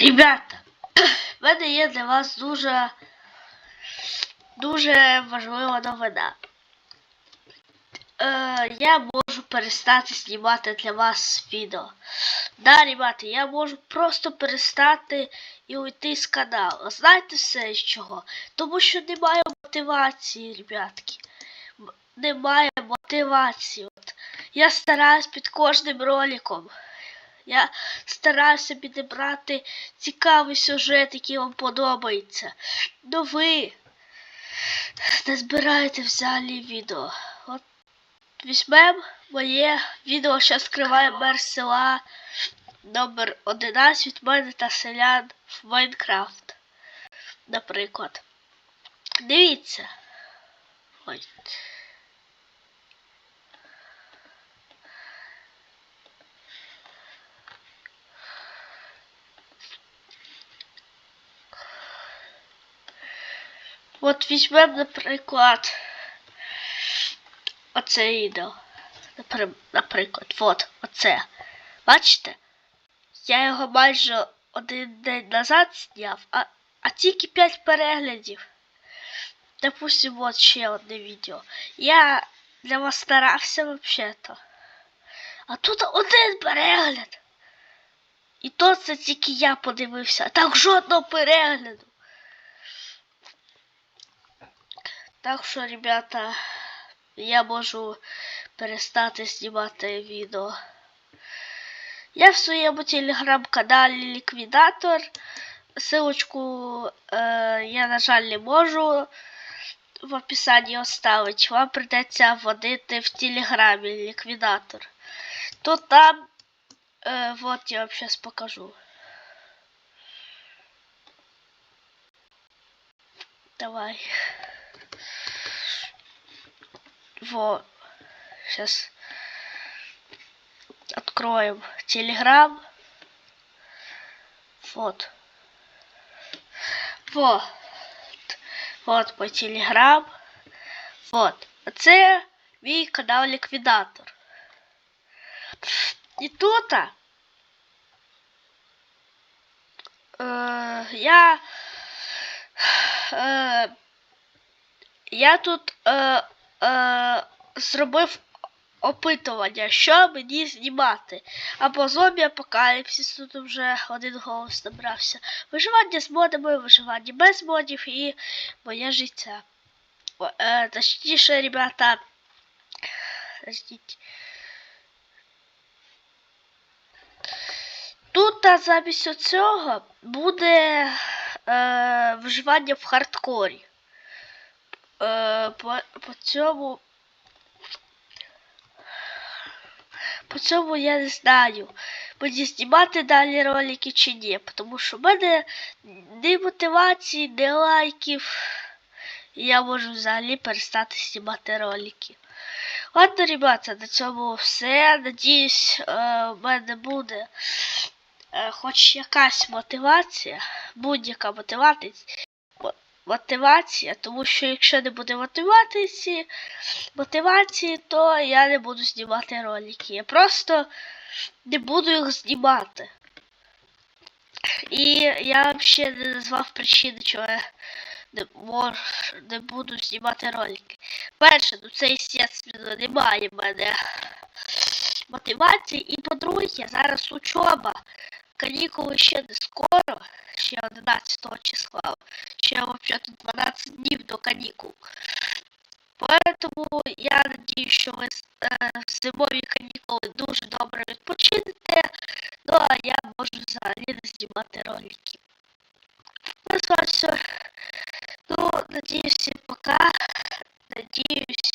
Ребята, в мене є для вас дуже дуже важлива новина. Е, я можу перестати знімати для вас відео. Да, ребята, я можу просто перестати і уйти з каналу. Знаєте все з чого? Тому що немає мотивації, ребятки. Немає мотивації. От. Я стараюсь під кожним роликом. Я стараюся підібрати цікавий сюжет, який вам подобається. Ну ви не збираєте взагалі відео. От візьмем моє відео, що скриває мер села номер 11 від мене та селян в Майнкрафт. Наприклад. Дивіться. Ой. От візьмемо, наприклад, оце відео. Наприклад, от, оце. Бачите? Я його майже один день назад зняв, а, а тільки 5 переглядів. Допустим, от ще одне відео. Я для вас старався взагалі-то. А тут один перегляд. І то це тільки я подивився. Так жодного перегляду. Так що, ребята, я можу перестати знімати відео. Я в своєму телеграм-каналі Ліквідатор. Силочку е, я, на жаль, не можу в описанні оставити. Вам придеться вводити в телеграмі Ліквідатор. То там, е, вот я вам зараз покажу. Давай. Вот. Сейчас откроем Телеграм. Вот. Вот. Вот мой Телеграм. Вот. А Це мій канал Ліквідатор. І тут е, я е, я тут е, е, зробив опитування, що мені знімати. Або зомбі апокаліпсис, тут вже один голос набрався. Виживання з модами, виживання без модів і моє життя. Е, точніше, ребята. Подождіть. Тут замість цього буде е, виживання в хардкорі. Е, по, по цьому. По цьому я не знаю, мені знімати далі ролики чи ні, тому що в мене ні мотивації, ні лайків. І я можу взагалі перестати знімати ролики. Ладно, ребята, на цьому все. Надіюсь, е, в мене буде е, хоч якась мотивація, будь-яка мотивація, мотивація, тому що якщо не буде мотивації, мотивації, то я не буду знімати ролики. Я просто не буду їх знімати. І я взагалі не назвав причини, чого я не, мож, не буду знімати ролики. Перше, ну це, естественно, немає в мене мотивації. І по-друге, зараз учоба. Канікули ще не скоро, ще 11 числа. Ще взагалі 12 днів до канікул. Поэтому я надію, що ви е, в зимові канікули дуже добре відпочинете. Ну а я можу взагалі не знімати ролики. Ну, з вами все. Ну, надіюсь, всім пока. Надіюсь,